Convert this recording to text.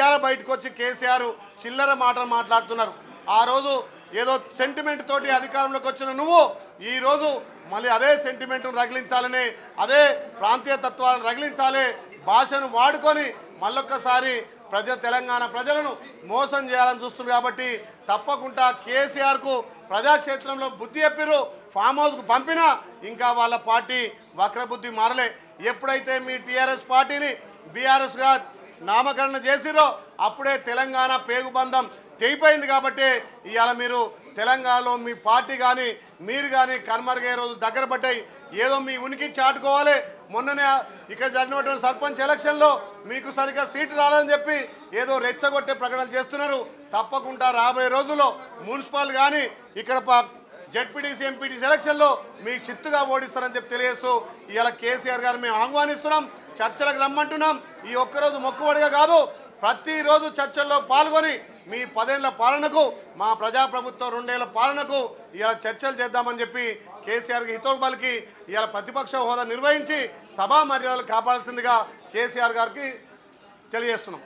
ఇవాళ బయటకు వచ్చి కేసీఆర్ చిల్లర మాటలు మాట్లాడుతున్నారు. ఆ రోజు ఏదో సెంటిమెంట్ తోటి అధికారంలోకి వచ్చిన నువ్వు ఈ రోజు మళ్ళీ అదే సెంటిమెంట్ను రగిలించాలని అదే ప్రాంతీయ తత్వాలను రగిలించాలి భాషను వాడుకొని మళ్ళొక్కసారి ప్రజ తెలంగాణ ప్రజలను మోసం చేయాలని చూస్తున్నారు కాబట్టి తప్పకుండా కేసీఆర్కు ప్రజాక్షేత్రంలో బుద్ధి చెప్పిరు ఫామ్ హౌస్కు పంపినా ఇంకా వాళ్ళ పార్టీ వక్రబుద్ధి మారలే. ఎప్పుడైతే మీ టీఆర్ఎస్ పార్టీని బీఆర్ఎస్గా నామకరణ చేసిరో అప్పుడే తెలంగాణ పేగుబంధం తెగిపోయింది కాబట్టి ఇవాళ మీరు తెలంగాణలో మీ పార్టీ కానీ మీరు కానీ కన్మరుగయ్యే రోజు దగ్గర పడ్డాయి. ఏదో మీ ఉనికి చాటుకోవాలి. మొన్ననే ఇక్కడ జరిగినటువంటి సర్పంచ్ ఎలక్షన్లో మీకు సరిగ్గా సీటు రాలని చెప్పి ఏదో రెచ్చగొట్టే ప్రకటన చేస్తున్నారు. తప్పకుండా రాబోయే రోజుల్లో మున్సిపల్ కానీ ఇక్కడ జడ్పీటీసీ ఎంపీటీసీ ఎలక్షన్లో మీ చిత్తుగా ఓడిస్తారని చెప్పి తెలియజేస్తూ ఇవాళ కేసీఆర్ గారు మేము ఆహ్వానిస్తున్నాం. చర్చలకు రమ్మంటున్నాం. ఈ ఒక్కరోజు మొక్కుబడిగా కాదు ప్రతిరోజు చర్చల్లో పాల్గొని మీ పదేళ్ళ పాలనకు మా ప్రజాప్రభుత్వం రెండేళ్ళ పాలనకు ఇలా చర్చలు చేద్దామని చెప్పి కేసీఆర్కి హితోబలికి ఇలా ప్రతిపక్ష హోదా నిర్వహించి సభా మర్యాదలు కాపాడాల్సిందిగా కేసీఆర్ గారికి తెలియజేస్తున్నాం.